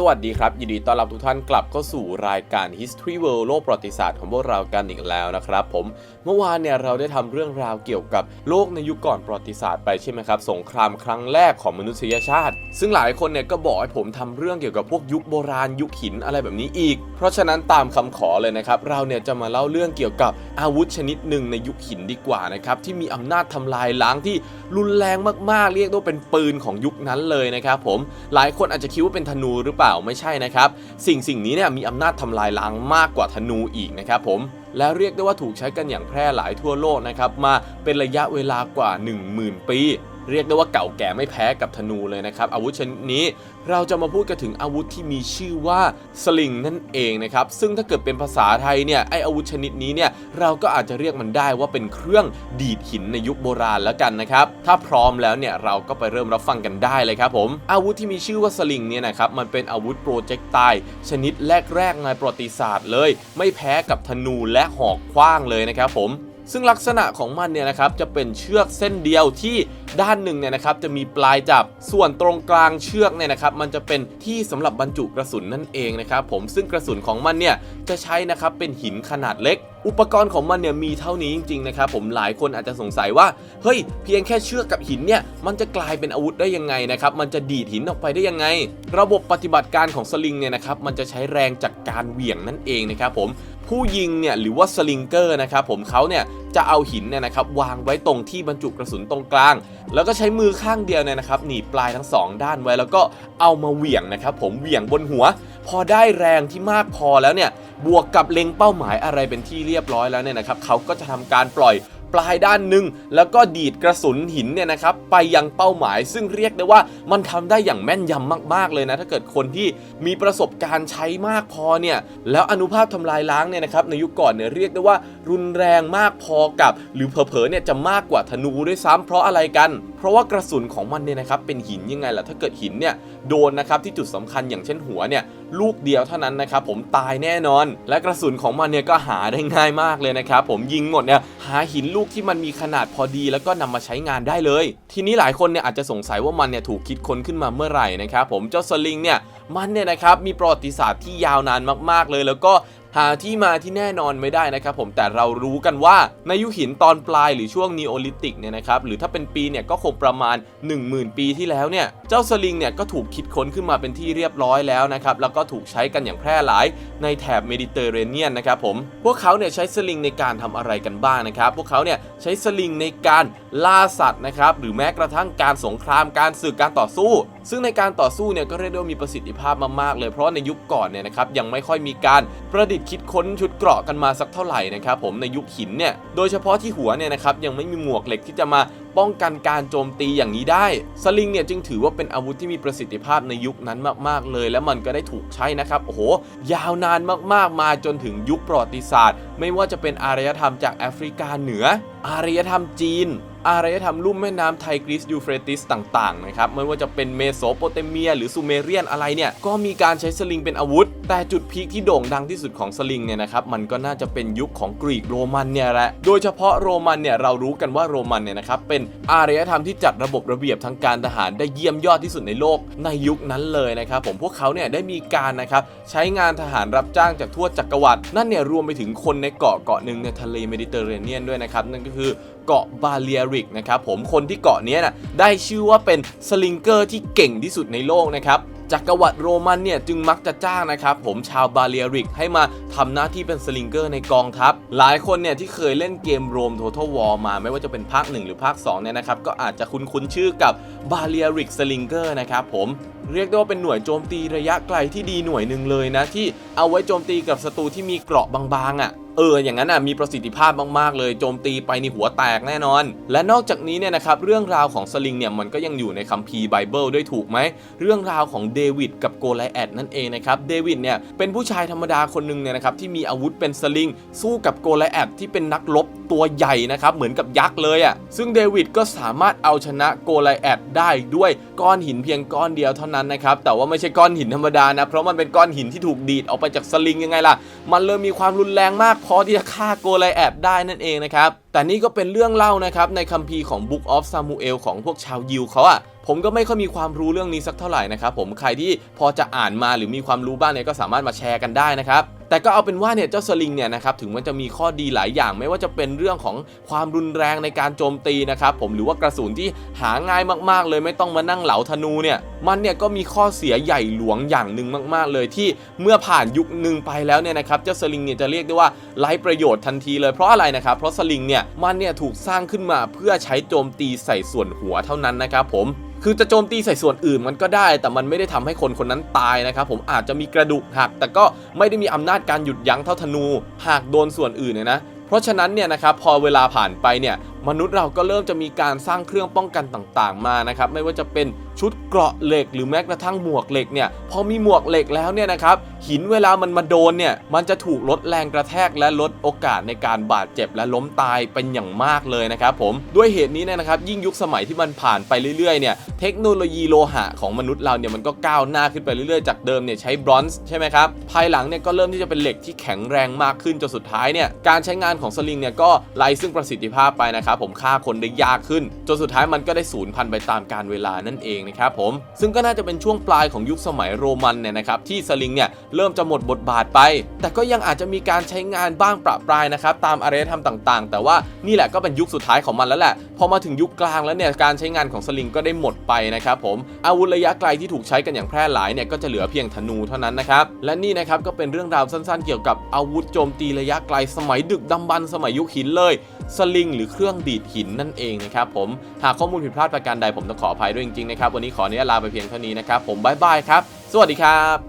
สวัสดีครับ ยินดีต้อนรับทุกท่านกลับเข้าสู่รายการ History World โลกประวัติศาสตร์ของพวกเรากันอีกแล้วนะครับผมเมื่อวานเนี่ยเราได้ทำเรื่องราวเกี่ยวกับโลกในยุคก่อนประวัติศาสตร์ไปใช่ไหมครับสงครามครั้งแรกของมนุษยชาติ ซึ่งหลายคนเนี่ยก็บอกให้ผมทำเรื่องเกี่ยวกับพวกยุคโบราณยุคหินอะไรแบบนี้อีก เพราะฉะนั้นตามคำขอเลยนะครับเราเนี่ยจะมาเล่าเรื่องเกี่ยวกับอาวุธชนิดหนึ่งในยุคหินดีกว่านะครับที่มีอำนาจทำลายล้างที่รุนแรงมากๆ เรียกได้ว่าเป็นปืนของยุคนั้นเลยนะครับผมหลายคนอาจจะคิดว่าเป็นธนูหรือเปล่าไม่ใช่นะครับ สิ่งสิ่งนี้เนี่ยมีอำนาจทำลายล้างมากกว่าธนูอีกนะครับผมและเรียกได้ว่าถูกใช้กันอย่างแพร่หลายทั่วโลกนะครับมาเป็นระยะเวลากว่า 10,000 ปี เรียกได้ว่าเก่าแก่ไม่แพ้กับธนูเลยนะครับ อาวุธชนิดนี้เราจะมาพูดกันถึงอาวุธที่มีชื่อว่าสลิงนั่นเองนะครับ ซึ่งถ้าเกิดเป็นภาษาไทยเนี่ยไออาวุธชนิดนี้เนี่ยเราก็อาจจะเรียกมันได้ว่าเป็นเครื่องดีดหินในยุคโบราณแล้วกันนะครับ ถ้าพร้อมแล้วเนี่ยเราก็ไปเริ่มรับฟังกันได้เลยครับผม อาวุธที่มีชื่อว่าสลิงเนี่ยนะครับมันเป็นอาวุธโปรเจกต์ไตชนิดแรกๆในประวัติศาสตร์เลย ไม่แพ้กับธนูและหอกขว้างเลยนะครับผมซึ่งลักษณะของมันเนี่ยนะครับจะเป็นเชือกเส้นเดียวที่ ด้านหนึ่งเนี่ยนะครับจะมีปลายจับส่วนตรงกลางเชือกเนี่ยนะครับมันจะเป็นที่สำหรับบรรจุกระสุนนั่นเองนะครับผมซึ่งกระสุนของมันเนี่ยจะใช้นะครับเป็นหินขนาดเล็ก อุปกรณ์ของมันเนี่ยมีเท่านี้จริงๆนะครับผมหลายคนอาจจะสงสัยว่าเฮ้ยเพียงแค่เชือกกับหินเนี่ยมันจะกลายเป็นอาวุธได้ยังไงนะครับมันจะดีดหินออกไปได้ยังไง ระบบปฏิบัติการของสลิงเนี่ยนะครับมันจะใช้แรงจากการเหวี่ยงนั่นเองนะครับผมผู้ยิงเนี่ยหรือว่าสลิงเกอร์นะครับผมเขาเนี่ยจะเอาหินเนี่ยนะครับวางไว้ตรงที่บรรจุกระสุนตรงกลาง แล้วก็ใช้มือข้างเดียวเนี่ยนะครับหนีปลายทั้งสองด้านไว้ แล้วก็เอามาเหวี่ยงนะครับผมเหวี่ยงบนหัว พอได้แรงที่มากพอแล้วเนี่ยบวกกับเล็งเป้าหมายอะไรเป็นที่เรียบร้อยแล้วเนี่ยนะครับเขาก็จะทำการปล่อย ปลายด้านหนึ่งแล้วก็ดีดกระสุนหินเนี่ยนะครับไปยังเป้าหมาย ซึ่งเรียกได้ว่ามันทำได้อย่างแม่นยำมาก ๆเลยนะ ถ้าเกิดคนที่มีประสบการณ์ใช้มากพอเนี่ยแล้วอนุภาพทำลายล้างเนี่ยนะครับในยุคก่อนเนี่ยเรียกได้ว่ารุนแรงมากพอกับ หรือเผลอๆเนี่ยจะมากกว่าธนูด้วยซ้ำเพราะอะไรกัน เพราะว่ากระสุนของมันเนี่ยนะครับเป็นหินยังไงล่ะถ้าเกิดหินเนี่ยโดนนะครับที่จุดสำคัญอย่างเช่นหัวเนี่ย ลูกเดียวเท่านั้นนะครับผมตายแน่นอน และกระสุนของมันเนี่ยก็หาได้ง่ายมากเลยนะครับผมยิงหมดเนี่ยหาหินลูกที่มันมีขนาดพอดี แล้วก็นำมาใช้งานได้เลย ทีนี้หลายคนเนี่ยอาจจะสงสัยว่ามันเนี่ยถูกคิดค้นขึ้นมาเมื่อไหร่นะครับผมเจ้าสลิงเนี่ยมันเนี่ยนะครับมีประวัติศาสตร์ที่ยาวนานมาก ๆ เลยแล้วก็หาที่มาที่แน่นอนไม่ได้นะครับผมแต่เรารู้กันว่าในยุคหินตอนปลายหรือช่วงนีโอลิติกเนี่ยนะครับหรือถ้าเป็นปีเนี่ยก็คงประมาณ 10,000 ปีที่แล้วเนี่ย เจ้าสลิงเนี่ยก็ถูกคิดค้นขึ้นมาเป็นที่เรียบร้อยแล้วนะครับแล้วก็ถูกใช้กันอย่างแพร่หลายในแถบเมดิเตอร์เรเนียนนะครับผมพวกเขาเนี่ยใช้สลิงในการทำอะไรกันบ้างนะครับพวกเขาเนี่ยใช้สลิงในการล่าสัตว์นะครับหรือแม้กระทั่งการสงครามการศึกการต่อสู้ ซึ่งในการต่อสู้เนี่ยก็เรียกได้ว่ามีประสิทธิภาพมากๆเลยเพราะในยุคก่อนเนี่ยนะครับยังไม่ค่อยมีการประดิษฐ์คิดค้นชุดเกราะกันมาสักเท่าไหร่นะครับผมในยุคหินเนี่ยโดยเฉพาะที่หัวเนี่ยนะครับยังไม่มีหมวกเหล็กที่จะมา ป้องกันการโจมตีอย่างนี้ได้ สลิงเนี่ยจึงถือว่าเป็นอาวุธที่มีประสิทธิภาพในยุคนั้นมากๆเลย และมันก็ได้ถูกใช้นะครับโอ้โหยาวนานมากๆมาจนถึงยุคประวัติศาสตร์ ไม่ว่าจะเป็นอารยธรรมจากแอฟริกาเหนือ อารยธรรมจีน อารยธรรมลุ่มแม่น้ำไทกริสยูเฟรติสต่างๆนะครับไม่ว่าจะเป็นเมโสโปเตเมีย หรือซูเมเรียนอะไรเนี่ยก็มีการใช้สลิงเป็นอาวุธ แต่จุดพีคที่โด่งดังที่สุดของสลิงเนี่ยนะครับมันก็น่าจะเป็นยุคของกรีกโรมันเนี่ยแหละโดยเฉพาะโรมันเนี่ยเรารู้กันว่าโรมันเนี่ยนะครับเป็นอารยธรรมที่จัดระบบระเบียบทางการทหารได้เยี่ยมยอดที่สุดในโลกในยุคนั้นเลยนะครับผมพวกเขาเนี่ยได้มีการนะครับใช้งานทหารรับจ้างจากทั่วจักรวรรดินั่นเนี่ยรวมไปถึงคนในเกาะเกาะหนึ่งในทะเลเมดิเตอร์เรเนียนด้วยนะครับนั่นก็คือ เกาะบาเลียริกนะครับผมคนที่เกาะนี้นะได้ชื่อว่าเป็นสลิงเกอร์ที่เก่งที่สุดในโลกนะครับจักรวรรดิโรมันเนี่ยจึงมักจะจ้างนะครับผมชาวบาเลียริกให้มาทำหน้าที่เป็นสลิงเกอร์ในกองทัพ หลายคนเนี่ยที่เคยเล่นเกมโรม Total War มาไม่ว่าจะเป็นภาค 1 หรือภาค2เนี่ยนะครับก็อาจจะคุ้นๆชื่อกับบาเลียริกสลิงเกอร์นะครับผม เรียกได้ว่าเป็นหน่วยโจมตีระยะไกลที่ดีหน่วยหนึ่งเลยนะ ที่เอาไว้โจมตีกับศัตรูที่มีเกราะบางๆอะเออ อย่างนั้นอะ มีประสิทธิภาพมาก ๆ เลย โจมตีไปในหัวแตกแน่นอน และนอกจากนี้เนี่ยนะครับ เรื่องราวของสลิงเนี่ย มันก็ยังอยู่ในคัมภีร์ไบเบิลด้วยถูกไหม เรื่องราวของเดวิดกับโกไลแอดนั่นเองนะครับ เดวิดเนี่ย เป็นผู้ชายธรรมดาคนหนึ่งเนี่ยนะครับ ที่มีอาวุธเป็นสลิง สู้กับโกไลแอดที่เป็นนักรบตัวใหญ่นะครับ เหมือนกับยักษ์เลยอะ ซึ่งเดวิดก็สามารถเอาชนะโกไลแอดได้ด้วยก้อนหินเพียงก้อนเดียวเท่านั้นนะครับแต่ว่าไม่ใช่ก้อนหินธรรมดานะเพราะมันเป็นก้อนหินที่ถูกดีดออกไปจากสลิงยังไงล่ะ มันเลยมีความรุนแรงมากพอที่จะฆ่าโกไลแอบได้นั่นเองนะครับแต่นี่ก็เป็นเรื่องเล่านะครับในคัมภีร์ของ Book of Samuel ของพวกชาวยิวเขาอะผมก็ไม่ค่อยมีความรู้เรื่องนี้สักเท่าไหร่นะครับผมใครที่พอจะอ่านมาหรือมีความรู้บ้างเนี่ยก็สามารถมาแชร์กันได้นะครับแต่ก็เอาเป็นว่าเนี่ยเจ้าสลิงเนี่ยนะครับถึงมันจะมีข้อดีหลายอย่าง ไม่ว่าจะเป็นเรื่องของความรุนแรงในการโจมตีนะครับผมหรือว่ากระสุนที่หาง่ายมากๆ เลยไม่ต้องมานั่งเหลาธนูเนี่ยมันเนี่ยก็มีข้อเสียใหญ่หลวงอย่างหนึ่งมาก ๆ เลยที่เมื่อผ่านยุคหนึ่งไปแล้วเนี่ยนะครับเจ้าสลิงเนี่ยจะเรียกได้ว่าไร้ประโยชน์ทันทีเลยเพราะอะไรนะครับเพราะสลิงเนี่ยมันเนี่ยถูกสร้างขึ้นมาเพื่อใช้โจมตีใส่ส่วนหัวเท่านั้นนะครับผมคือจะโจมตีใส่ส่วนอื่นมันก็ได้ แต่มันไม่ได้ทำให้คนคนนั้นตายนะครับผมอาจจะมีกระดูกหัก แต่ก็ไม่ได้มีอำนาจการหยุดยั้งเท่าธนูหากโดนส่วนอื่นเนี่ยนะเพราะฉะนั้นเนี่ยนะครับพอเวลาผ่านไปเนี่ยมนุษย์เราก็เริ่มจะมีการสร้างเครื่องป้องกันต่างๆมานะครับไม่ว่าจะเป็นชุดเกราะเหล็กหรือแม้กระทั่งหมวกเหล็กเนี่ยพอมีหมวกเหล็กแล้วเนี่ยนะครับหินเวลามันมาโดนเนี่ยมันจะถูกลดแรงกระแทกและลดโอกาสในการบาดเจ็บและล้มตายเป็นอย่างมากเลยนะครับผมด้วยเหตุนี้เนี่ยนะครับยิ่งยุคสมัยที่มันผ่านไปเรื่อยๆเนี่ยเทคโนโลยีโลหะของมนุษย์เราเนี่ยมันก็ก้าวหน้าขึ้นไปเรื่อยๆจากเดิมเนี่ยใช้บรอนซ์ใช่ไหมครับภายหลังเนี่ยก็เริ่มที่จะเป็นเหล็กที่แข็งแรงมากขึ้นจนสุดท้ายเนี่ยการใช้งานของสลิงเนี่ยก็ไล่ซึ่งประสิทธิภาพไปนะครับผมฆ่าคนได้ยากขึ้น จนสุดท้ายมันก็ได้สูญพันธุ์ไปตามกาลเวลานั่นเองนะครับผมซึ่งก็น่าจะเป็นช่วงปลายของยุคสมัยโรมันเนี่ยนะครับที่สลิงเนี่ยเริ่มจะหมดบทบาทไป แต่ก็ยังอาจจะมีการใช้งานบ้างประปรายนะครับตามอารยธรรมต่าง ๆ แต่ว่านี่แหละก็เป็นยุคสุดท้ายของมันแล้วแหละพอมาถึงยุคกลางแล้วเนี่ยการใช้งานของสลิงก็ได้หมดไปนะครับผมอาวุธระยะไกลที่ถูกใช้กันอย่างแพร่หลายเนี่ยก็จะเหลือเพียงธนูเท่านั้นนะครับและนี่นะครับก็เป็นเรื่องราวสั้นๆ เกี่ยวกับอาวุธโจมตีระยะไกลสมัยดึกดำบรรพ์สมัยยุคหินเลย สลิงหรือเครื่องดีดหินนั่นเองนะครับผมหากข้อมูลผิดพลาดประการใดผมต้องขออภัยด้วยจริงๆนะครับวันนี้ขออนุญาตลาไปเพียงเท่านี้นะครับผมบ๊ายบายครับ สวัสดีครับ